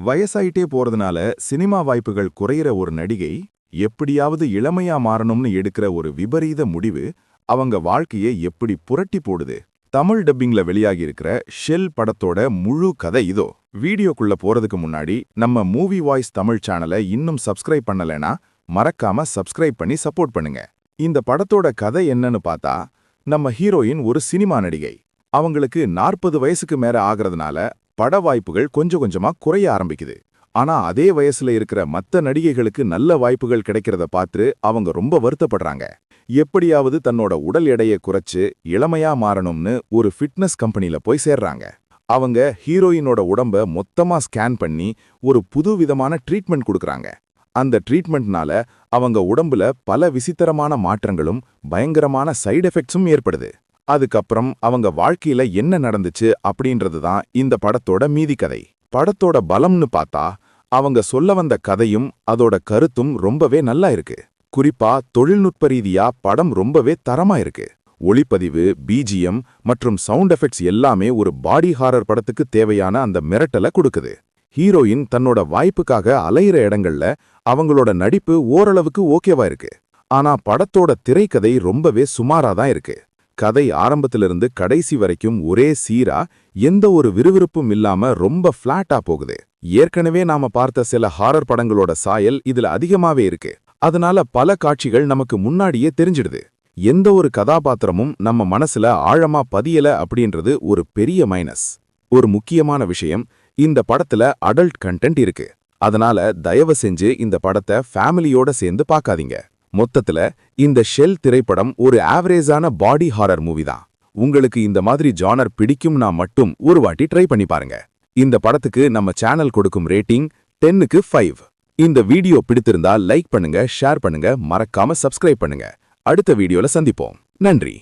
வயசாயிட்டே போறதுனால சினிமா வாய்ப்புகள் குறையிற ஒரு நடிகை எப்படியாவது இளமையா மாறணும்னு எடுக்கிற ஒரு விபரீத முடிவு அவங்க வாழ்க்கையை எப்படி புரட்டி போடுது? தமிழ் டப்பிங்ல வெளியாகியிருக்கிற ஷெல் படத்தோட முழு கதை இதோ. வீடியோக்குள்ள போறதுக்கு முன்னாடி நம்ம மூவி வாய்ஸ் தமிழ் சேனலை இன்னும் சப்ஸ்கிரைப் பண்ணலனா மறக்காம சப்ஸ்கிரைப் பண்ணி சப்போர்ட் பண்ணுங்க. இந்த படத்தோட கதை என்னன்னு பார்த்தா நம்ம ஹீரோயின் ஒரு சினிமா நடிகை. அவங்களுக்கு நாற்பது வயசுக்கு மேல ஆகிறதுனால பட வாய்ப்புகள் கொஞ்சம் கொஞ்சமா குறைய ஆரம்பிக்குது. ஆனா அதே வயசுல இருக்கிற மத்த நடிகைகளுக்கு நல்ல வாய்ப்புகள் கிடைக்கிறத பார்த்து அவங்க ரொம்ப வருத்தப்படுறாங்க. எப்படியாவது தன்னோட உடல் எடையை குறைச்சு இளமையா மாறணும்னு ஒரு ஃபிட்னஸ் கம்பெனில போய் சேர்றாங்க. அவங்க ஹீரோயினோட உடம்ப மொத்தமா ஸ்கேன் பண்ணி ஒரு புது விதமான ட்ரீட்மெண்ட் கொடுக்கறாங்க. அந்த ட்ரீட்மெண்ட்னால அவங்க உடம்புல பல விசித்திரமான மாற்றங்களும் பயங்கரமான சைடு எஃபெக்ட்ஸும் ஏற்படுது. அதுக்கப்புறம் அவங்க வாழ்க்கையில என்ன நடந்துச்சு அப்படின்றது தான் இந்த படத்தோட மீதி கதை படத்தோட பலம்னு பார்த்தா அவங்க சொல்ல வந்த கதையும் அதோட கருத்தும் ரொம்பவே நல்லா இருக்கு. குறிப்பா தொழில்நுட்ப ரீதியா படம் ரொம்பவே தரமா இருக்கு. ஒளிப்பதிவு பிஜிஎம் மற்றும் சவுண்ட் எஃபெக்ட்ஸ் எல்லாமே ஒரு பாடி ஹாரர் படத்துக்கு தேவையான அந்த மிரட்டலை கொடுக்குது. ஹீரோயின் தன்னோட வாய்ப்புக்காக அலையிற இடங்கள்ல அவங்களோட நடிப்பு ஓரளவுக்கு ஓகேவா இருக்கு. ஆனா படத்தோட திரைக்கதை ரொம்பவே சுமாரா தான் இருக்கு. கதை ஆரம்பத்திலிருந்து கடைசி வரைக்கும் ஒரே சீரா எந்த ஒரு விறுவிறுப்பும் இல்லாம ரொம்ப ஃபிளாட்டா போகுது. ஏற்கனவே நாம பார்த்த சில ஹாரர் படங்களோட சாயல் இதுல அதிகமாவே இருக்கு. அதனால பல காட்சிகள் நமக்கு முன்னாடியே தெரிஞ்சிடுது. எந்த ஒரு கதாபாத்திரமும் நம்ம மனசுல ஆழமா பதியல அப்படின்றது ஒரு பெரிய மைனஸ் ஒரு முக்கியமான விஷயம் இந்த படத்துல அடல்ட் கண்டென்ட் இருக்கு. அதனால தயவு செஞ்சு இந்த படத்தை ஃபேமிலியோட சேர்ந்து பார்க்காதீங்க. மொத்தத்துல இந்த ஷெல் திரைப்படம் ஒரு ஆவரேஜான பாடி ஹாரர் மூவி தான். உங்களுக்கு இந்த மாதிரி ஜானர் பிடிக்கும்னா மட்டும் ஒரு வாட்டி ட்ரை பண்ணி பாருங்க. இந்த படத்துக்கு நம்ம சேனல் கொடுக்கும் ரேட்டிங் டென்னுக்கு ஃபைவ். இந்த வீடியோ பிடித்திருந்தா லைக் பண்ணுங்க ஷேர் பண்ணுங்க மறக்காம சப்ஸ்கிரைப் பண்ணுங்க. அடுத்த வீடியோல சந்திப்போம். நன்றி.